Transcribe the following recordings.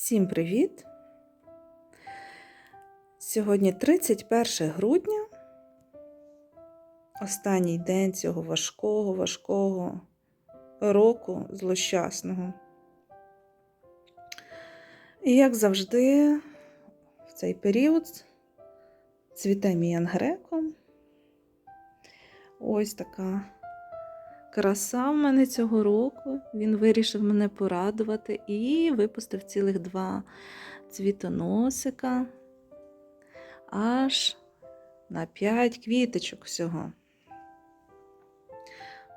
Всім привіт! Сьогодні 31 грудня, останній день цього важкого, важкого року злощасного. І як завжди, в цей період цвіте мій ангреко. Ось така краса в мене цього року. Він вирішив мене порадувати і випустив цілих два цвітоносика аж на 5 квіточок всього.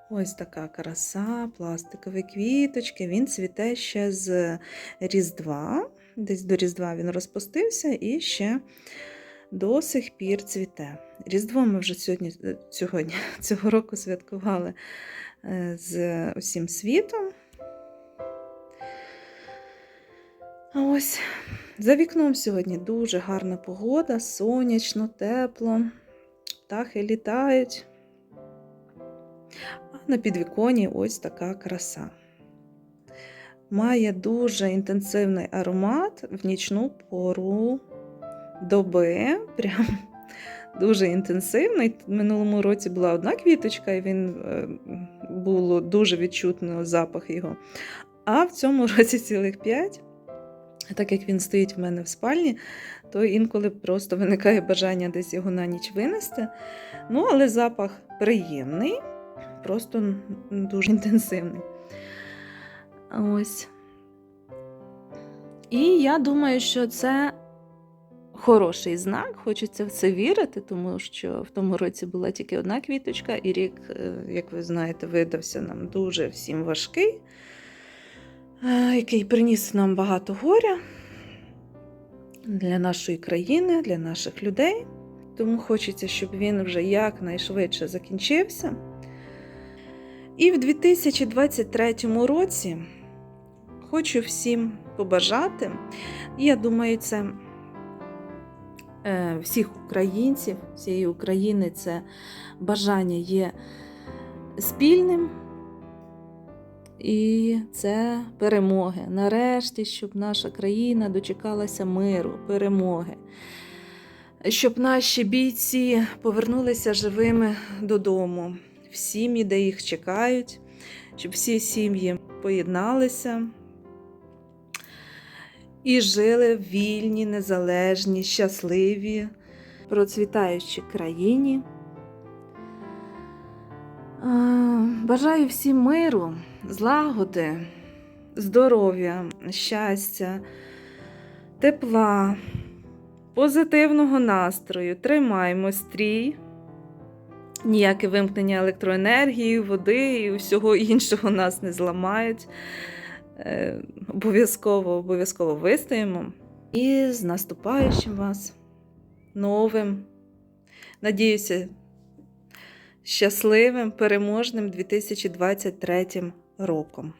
Ось така краса, пластикові квіточки. Він цвіте ще з Різдва. Десь до Різдва він розпустився і ще до сих пір цвіте. Різдво ми вже сьогодні, сьогодні цього року святкували е, з усім світом. А ось за вікном сьогодні дуже гарна погода, сонячно, тепло, птахи літають. А на підвіконі ось така краса. Має дуже інтенсивний аромат в нічну пору доби. Прям дуже інтенсивний. В минулому році була одна квіточка, і він е, було дуже відчутно запах його. А в цьому році цілих п'ять. Так як він стоїть в мене в спальні, то інколи просто виникає бажання десь його на ніч винести. Ну, але запах приємний, просто дуже інтенсивний. Ось. І я думаю, що це хороший знак, хочеться в це вірити, тому що в тому році була тільки одна квіточка, і рік, е, як ви знаєте, видався нам дуже всім важкий, е, який приніс нам багато горя для нашої країни, для наших людей. Тому хочеться, щоб він вже якнайшвидше закінчився. І в 2023 році хочу всім побажати, я думаю, це всіх українців, всієї України це бажання є спільним. І це перемоги. Нарешті, щоб наша країна дочекалася миру, перемоги, щоб наші бійці повернулися живими додому, в сім'ї, де їх чекають, щоб всі сім'ї поєдналися і жили в вільні, незалежні, щасливі, процвітаючій країні. Бажаю всім миру, злагоди, здоров'я, щастя, тепла, позитивного настрою. Тримаємо стрій. Ніяке вимкнення електроенергії, води і всього іншого нас не зламають. Е, Обов'язково, обов'язково вистоїмо. І з наступаючим вас новим. Надіюся, щасливим, переможним 2023 роком.